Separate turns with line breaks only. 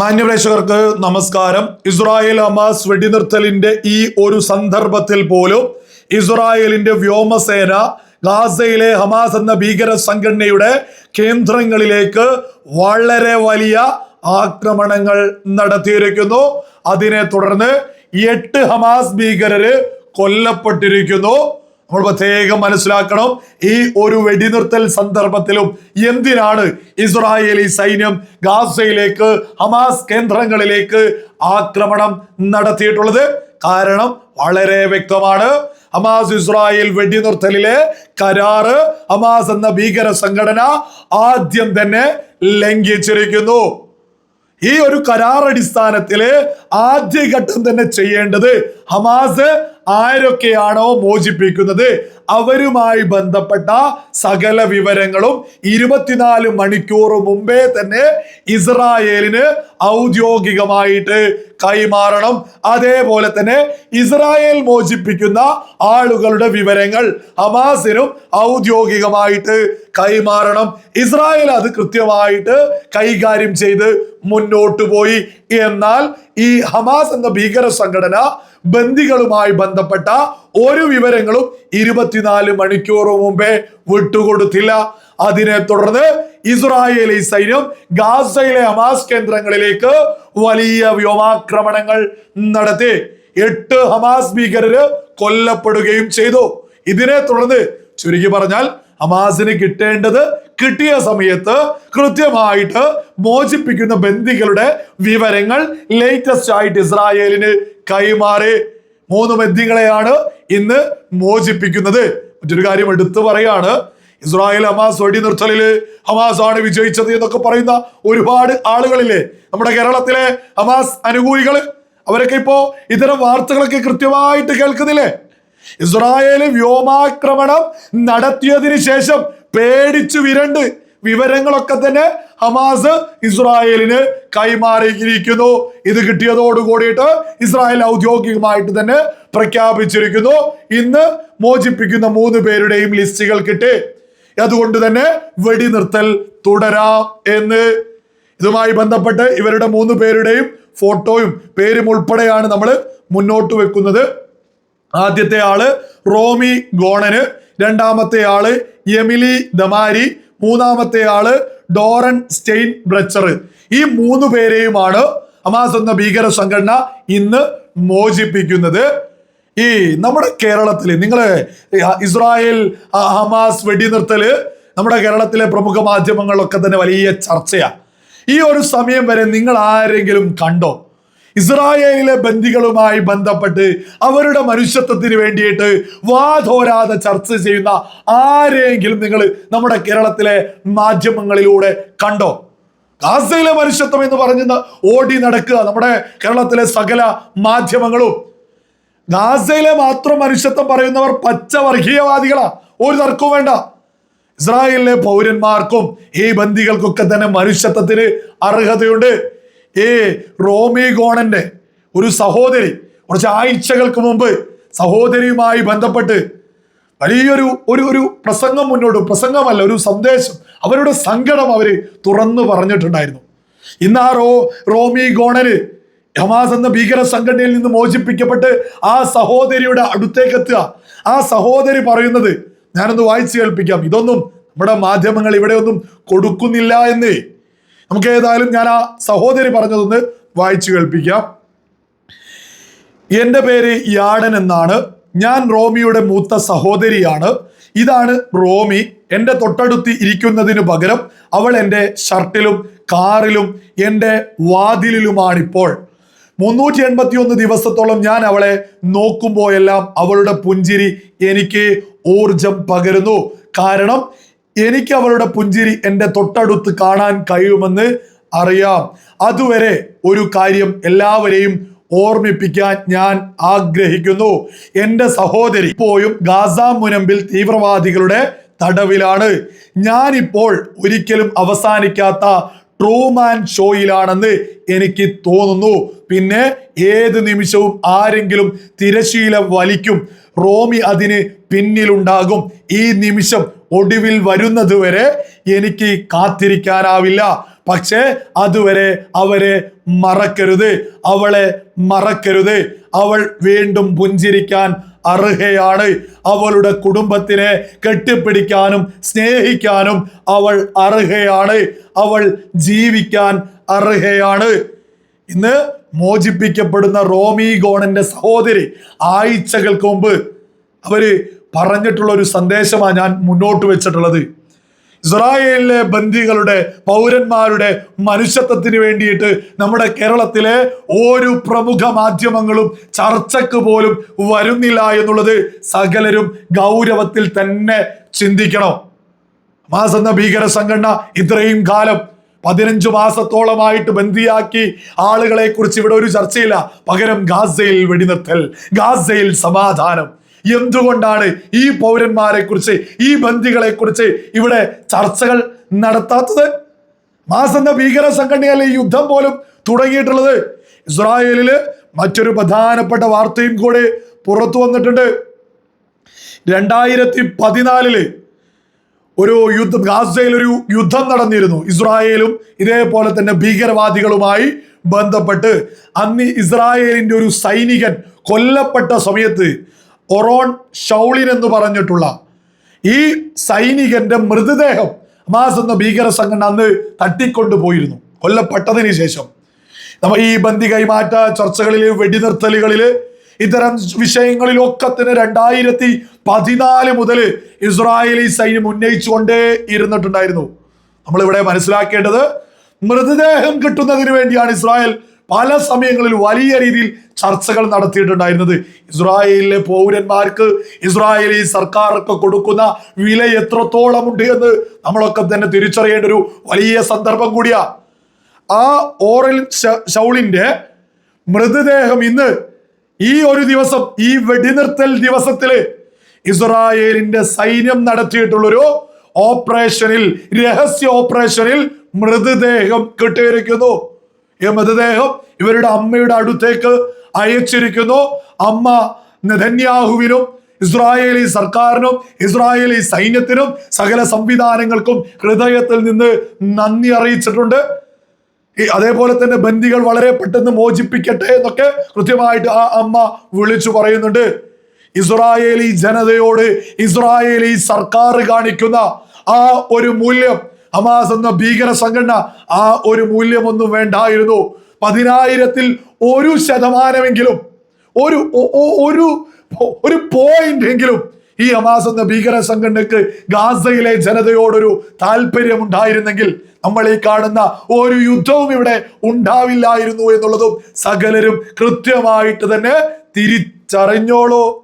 മാന്യപ്രേക്ഷകർക്ക് നമസ്കാരം. Israel Hamas വെടിനിർത്തലിന്റെ ഈ ഒരു സന്ദർഭത്തിൽ പോലും ഇസ്രായേലിന്റെ വ്യോമസേന ഗാസയിലെ ഹമാസ് എന്ന ഭീകര സംഘടനയുടെ കേന്ദ്രങ്ങളിലേക്ക് വളരെ വലിയ ആക്രമണങ്ങൾ നടത്തിയിരിക്കുന്നു. അതിനെ തുടർന്ന് എട്ട് ഹമാസ് ഭീകരര് കൊല്ലപ്പെട്ടിരിക്കുന്നു. നമ്മൾ പ്രത്യേകം മനസ്സിലാക്കണം ഈ ഒരു വെടിനിർത്തൽ സന്ദർഭത്തിലും എന്തിനാണ് ഇസ്രായേലി സൈന്യം ഗാസയിലേക്ക് ഹമാസ് കേന്ദ്രങ്ങളിലേക്ക് ആക്രമണം നടത്തിയിട്ടുള്ളത്? കാരണം വളരെ വ്യക്തമാണ്. ഹമാസ് ഇസ്രായേൽ വെടിനിർത്തലിലെ കരാറ് ഹമാസ് എന്ന ഭീകര സംഘടന ആദ്യം തന്നെ ലംഘിച്ചിരിക്കുന്നു. ഈ ഒരു കരാർ അടിസ്ഥാനത്തിൽ ആദ്യഘട്ടം തന്നെ ചെയ്യേണ്ടത് ഹമാസ് ആരൊക്കെയാണോ മോചിപ്പിക്കുന്നത്? അവരുമായി ബന്ധപ്പെട്ട സകല വിവരങ്ങളും ഇരുപത്തിനാല് മണിക്കൂർ മുമ്പേ തന്നെ ഇസ്രായേലിന് ഔദ്യോഗികമായിട്ട് കൈമാറണം. അതേപോലെ തന്നെ ഇസ്രായേൽ മോചിപ്പിക്കുന്ന ആളുകളുടെ വിവരങ്ങൾ ഹമാസിനും ഔദ്യോഗികമായിട്ട് കൈമാറണം. ഇസ്രായേൽ അത് കൃത്യമായിട്ട് കൈകാര്യം ചെയ്ത് മുന്നോട്ട് പോയി എന്നാൽ ഈ ഹമാസ് എന്ന ഭീകര സംഘടന ബന്ദികളുമായി ബന്ധപ്പെട്ട ഒരു വിവരങ്ങളും ഇരുപത്തിനാല് മണിക്കൂർ മുമ്പേ വിട്ടുകൊടുത്തില്ല. അതിനെ തുടർന്ന് ഇസ്രായേലി സൈന്യം ഗാസയിലെ ഹമാസ് കേന്ദ്രങ്ങളിലേക്ക് വലിയ വ്യോമാക്രമണങ്ങൾ നടത്തി. എട്ട് ഹമാസ് ഭീകരര് കൊല്ലപ്പെടുകയും ചെയ്തു. ഇതിനെ തുടർന്ന് ചുരുക്കി പറഞ്ഞാൽ ഹമാസിന് കിട്ടേണ്ടത് കിട്ടിയ സമയത്ത് കൃത്യമായിട്ട് മോചിപ്പിക്കുന്ന ബന്ദികളുടെ വിവരങ്ങൾ ലേറ്റസ്റ്റ് ആയിട്ട് ഇസ്രായേലിന് കൈമാറി. മൂന്ന് ബന്ദികളെയാണ് ഇന്ന് മോചിപ്പിക്കുന്നത്. മറ്റൊരു കാര്യം എടുത്തു പറയാണ്. ഇസ്രായേൽ ഹമാസ് വെടിനിർത്തലിൽ ഹമാസ് ആണ് വിജയിച്ചത് എന്നൊക്കെ പറയുന്ന ഒരുപാട് ആളുകളില്ലേ? നമ്മുടെ കേരളത്തിലെ ഹമാസ് അനുകൂലികൾ. അവരൊക്കെ ഇപ്പോ ഇത്തരം വാർത്തകളൊക്കെ കൃത്യമായിട്ട് കേൾക്കുന്നില്ലേ? ഇസ്രായേൽ വ്യോമാക്രമണം നടത്തിയതിനു ശേഷം പേടിച്ചു വിരണ്ട് വിവരങ്ങളൊക്കെ തന്നെ ഹമാസ് ഇസ്രായേലിന് കൈമാറിയിരിക്കുന്നു. ഇത് കിട്ടിയതോട് കൂടിയിട്ട് ഇസ്രായേൽ ഔദ്യോഗികമായിട്ട് തന്നെ പ്രഖ്യാപിച്ചിരിക്കുന്നു. ഇന്ന് മോചിപ്പിക്കുന്ന മൂന്ന് പേരുടെയും ലിസ്റ്റുകൾ കിട്ടി. അതുകൊണ്ട് തന്നെ വെടിനിർത്തൽ തുടരാം എന്ന്. ഇതുമായി ബന്ധപ്പെട്ട് ഇവരുടെ മൂന്ന് പേരുടെയും ഫോട്ടോയും പേരും ഉൾപ്പെടെയാണ് നമ്മൾ മുന്നോട്ട് വെക്കുന്നത്. ആദ്യത്തെ ആൾ റോമി ഗോണന് രണ്ടാമത്തെ ആൾ എമിലി ദമാരി മൂന്നാമത്തെ ആൾ ഡോറൻ സ്റ്റെയിൻ ബ്രച്ചർ ഈ മൂന്ന് പേരെയുമാണ് ഹമാസ് എന്ന ഭീകര സംഘടന ഇന്ന് മോചിപ്പിക്കുന്നത്. ഈ നമ്മുടെ കേരളത്തിൽ നിങ്ങൾ ഇസ്രായേൽ ഹമാസ് വെടിനിർത്തൽ നമ്മുടെ കേരളത്തിലെ പ്രമുഖ മാധ്യമങ്ങളിലൊക്കെ തന്നെ വലിയ ചർച്ചയാണ് ഈ ഒരു സമയം വരെ നിങ്ങൾ ആരെങ്കിലും കണ്ടോ? ഇസ്രായേലിലെ ബന്ദികളുമായി ബന്ധപ്പെട്ട് അവരുടെ മനുഷ്യത്വത്തിന് വേണ്ടിയിട്ട് വാതോരാതെ ചർച്ച ചെയ്യുന്ന ആരെങ്കിലും നിങ്ങൾ നമ്മുടെ കേരളത്തിലെ മാധ്യമങ്ങളിലൂടെ കണ്ടോ? ഗാസയിലെ മനുഷ്യത്വം എന്ന് പറഞ്ഞ് ഓടി നടക്കുക നമ്മുടെ കേരളത്തിലെ സകല മാധ്യമങ്ങളും. ഗാസയിലെ മാത്രം മനുഷ്യത്വം പറയുന്നവർ പച്ചവർഗീയവാദികളാ. ഒരു തർക്കവും വേണ്ട. ഇസ്രായേലിലെ പൗരന്മാർക്കും ഈ ബന്ദികൾക്കൊക്കെ തന്നെ മനുഷ്യത്വത്തിന് അർഹതയുണ്ട്. ഈ റോമി ഗോണന്റെ ഒരു സഹോദരി. കുറച്ച് ആഴ്ചകൾക്ക് മുമ്പ് സഹോദരിയുമായി ബന്ധപ്പെട്ട് വലിയൊരു ഒരു ഒരു പ്രസംഗം മുന്നോട്ട് പ്രസംഗമല്ല ഒരു സന്ദേശം അവരുടെ സങ്കടം അവർ തുറന്നു പറഞ്ഞിട്ടുണ്ടായിരുന്നു. ഇന്ന് ആ റോ റോമി ഗോണന് ഹമാസ് എന്ന ഭീകര സംഘടനയിൽ നിന്ന് മോചിപ്പിക്കപ്പെട്ട് ആ സഹോദരിയുടെ അടുത്തേക്ക് എത്തുക. ആ സഹോദരി പറയുന്നത് ഞാനൊന്ന് വായിച്ചു കേൾപ്പിക്കാം. ഇതൊന്നും നമ്മുടെ മാധ്യമങ്ങൾ ഇവിടെ ഒന്നും കൊടുക്കുന്നില്ല എന്ന്. നമുക്ക് ഏതായാലും ഞാൻ ആ സഹോദരി പറഞ്ഞതൊന്ന് വായിച്ചു കേൾപ്പിക്കാം. എന്റെ പേര് യാടൻ എന്നാണ്. ഞാൻ റോമിയുടെ മൂത്ത സഹോദരിയാണ്. ഇതാണ് റോമി. എന്റെ തൊട്ടടുത്ത് ഇരിക്കുന്നതിന് പകരം അവൾ എന്റെ ഷർട്ടിലും കാറിലും എന്റെ വാതിലിലുമാണിപ്പോൾ. മുന്നൂറ്റി എൺപത്തി ഒന്ന് ദിവസത്തോളം ഞാൻ അവളെ നോക്കുമ്പോഴെല്ലാം അവളുടെ പുഞ്ചിരി എനിക്ക് ഊർജം പകരുന്നു. കാരണം എനിക്ക് അവളുടെ പുഞ്ചിരി എന്റെ തൊട്ടടുത്ത് കാണാൻ കഴിയുമെന്ന് അറിയാം. അതുവരെ ഒരു കാര്യം എല്ലാവരെയും ഓർമ്മിപ്പിക്കാൻ ഞാൻ ആഗ്രഹിക്കുന്നു. എന്റെ സഹോദരി ഇപ്പോഴും ഗാസ മുനമ്പിൽ തീവ്രവാദികളുടെ തടവിലാണ്. ഞാനിപ്പോൾ ഒരിക്കലും അവസാനിക്കാത്ത ട്രൂമാൻ ഷോയിലാണെന്ന് എനിക്ക് തോന്നുന്നു. പിന്നെ ഏത് നിമിഷവും ആരെങ്കിലും തിരശീല വലിക്കും. റോമി അതിന് പിന്നിലുണ്ടാകും. ഈ നിമിഷം ഒടുവിൽ വരുന്നതുവരെ എനിക്ക് കാത്തിരിക്കാനാവില്ല. പക്ഷേ അതുവരെ അവരെ മറക്കരുത്. അവളെ മറക്കരുത്. അവൾ വീണ്ടും പുഞ്ചിരിക്കാൻ അർഹയാണ്. അവളുടെ കുടുംബത്തിനെ കെട്ടിപ്പിടിക്കാനും സ്നേഹിക്കാനും അവൾ അർഹയാണ്. അവൾ ജീവിക്കാൻ അർഹയാണ്. ഇന്ന് മോചിപ്പിക്കപ്പെടുന്ന റോമി ഗോണന്റെ സഹോദരി ആഴ്ചകൾക്ക് മുമ്പ് അവർ പറഞ്ഞിട്ടുള്ള ഒരു സന്ദേശമാണ് ഞാൻ മുന്നോട്ട് വെച്ചിട്ടുള്ളത്. ഇസ്രായേലിലെ ബന്ദികളുടെ പൗരന്മാരുടെ മനുഷ്യത്വത്തിന് വേണ്ടിയിട്ട് നമ്മുടെ കേരളത്തിലെ ഒരു പ്രമുഖ മാധ്യമങ്ങളും ചർച്ചക്ക് പോലും വരുന്നില്ല എന്നുള്ളത് സകലരും ഗൗരവത്തിൽ തന്നെ ചിന്തിക്കണം. മാസ എന്ന ഭീകര സംഘടന ഇത്രയും കാലം പതിനഞ്ചു മാസത്തോളമായിട്ട് ബന്ദിയാക്കി ആളുകളെ കുറിച്ച് ഇവിടെ ഒരു ചർച്ചയില്ല. പകരം ഗാസയിൽ വെടിനിർത്തൽ ഗാസയിൽ സമാധാനം എന്തുകൊണ്ടാണ് ഈ പൗരന്മാരെ കുറിച്ച് ഈ ബന്ദികളെ കുറിച്ച് ഇവിടെ ചർച്ചകൾ നടത്താത്തത്? മാസ് എന്ന ഭീകര സംഘടനയല്ലേ ഈ യുദ്ധം പോലും തുടങ്ങിയിട്ടുള്ളത്? ഇസ്രായേലിൽ മറ്റൊരു പ്രധാനപ്പെട്ട വാർത്തയും കൂടെ പുറത്തു വന്നിട്ടുണ്ട്. രണ്ടായിരത്തി പതിനാലിൽ ഒരു യുദ്ധം ഗാസയിൽ ഒരു യുദ്ധം നടന്നിരുന്നു. ഇസ്രായേലും ഇതേപോലെ തന്നെ ഭീകരവാദികളുമായി ബന്ധപ്പെട്ട്. അന്ന് ഇസ്രായേലിന്റെ ഒരു സൈനികൻ കൊല്ലപ്പെട്ട സമയത്ത് ഒറോൺ ഷൗളിൻ എന്ന് പറഞ്ഞിട്ടുള്ള ഈ സൈനികന്റെ മൃതദേഹം ഹമാസ് എന്ന ഭീകര സംഘടന അന്ന് തട്ടിക്കൊണ്ടു പോയിരുന്നു കൊല്ലപ്പെട്ടതിന് ശേഷം. നമ്മ ഈ ബന്ദി കൈമാറ്റ ചർച്ചകളിൽ വെടിനിർത്തലുകളിൽ ഇത്തരം വിഷയങ്ങളിലൊക്കെ തന്നെ രണ്ടായിരത്തി പതിനാല് മുതൽ ഇസ്രായേലി സൈന്യം ഉന്നയിച്ചുകൊണ്ടേ ഇരുന്നിട്ടുണ്ടായിരുന്നു. നമ്മളിവിടെ മനസ്സിലാക്കേണ്ടത് മൃതദേഹം കിട്ടുന്നതിന് വേണ്ടിയാണ് ഇസ്രായേൽ പല സമയങ്ങളിൽ വലിയ രീതിയിൽ ചർച്ചകൾ നടത്തിയിട്ടുണ്ടായിരുന്നത്. ഇസ്രായേലിലെ പൗരന്മാർക്ക് ഇസ്രായേലി സർക്കാർക്ക് കൊടുക്കുന്ന വില എത്രത്തോളം ഉണ്ട് എന്ന് നമ്മളൊക്കെ തന്നെ തിരിച്ചറിയേണ്ട ഒരു വലിയ സന്ദർഭം കൂടിയാ. ആ ഓറൽ ഷൗളിന്റെ മൃതദേഹം ഇന്ന് ഈ ഒരു ദിവസം ഈ വെടിനിർത്തൽ ദിവസത്തിൽ ഇസ്രായേലിന്റെ സൈന്യം നടത്തിയിട്ടുള്ളൊരു ഓപ്പറേഷനിൽ രഹസ്യ ഓപ്പറേഷനിൽ മൃതദേഹം കിട്ടിയിരിക്കുന്നു. ഈ മൃതദേഹം ഇവരുടെ അമ്മയുടെ അടുത്തേക്ക് അയച്ചിരിക്കുന്നു. അമ്മ നെതന്യാഹുവിനും ഇസ്രായേലി സർക്കാരിനും ഇസ്രായേലി സൈന്യത്തിനും സകല സംവിധാനങ്ങൾക്കും ഹൃദയത്തിൽ നിന്ന് നന്ദി അറിയിച്ചിട്ടുണ്ട്. ഈ അതേപോലെ തന്നെ ബന്ദികൾ വളരെ പെട്ടെന്ന് മോചിപ്പിക്കട്ടെ എന്നൊക്കെ കൃത്യമായിട്ട് ആ അമ്മ വിളിച്ചു പറയുന്നുണ്ട്. ഇസ്രായേലി ജനതയോട് ഇസ്രായേലി സർക്കാർ കാണിക്കുന്ന ആ ഒരു മൂല്യം ഹമാസ് എന്ന ഭീകര സംഘടന ആ ഒരു മൂല്യമൊന്നും വേണ്ടായിരുന്നു. പതിനായിരത്തിൽ ഒരു ശതമാനമെങ്കിലും ഒരു ഒരു ഒരു പോയിന്റ് എങ്കിലും ഈ ഹമാസ് എന്ന ഭീകര സംഘടനക്ക് ഗാസയിലെ ജനതയോടൊരു താല്പര്യം ഉണ്ടായിരുന്നെങ്കിൽ നമ്മൾ ഈ കാണുന്ന ഒരു യുദ്ധവും ഇവിടെ ഉണ്ടാവില്ലായിരുന്നു എന്നുള്ളതും സകലരും കൃത്യമായിട്ട് തന്നെ തിരിച്ചറിഞ്ഞോളൂ.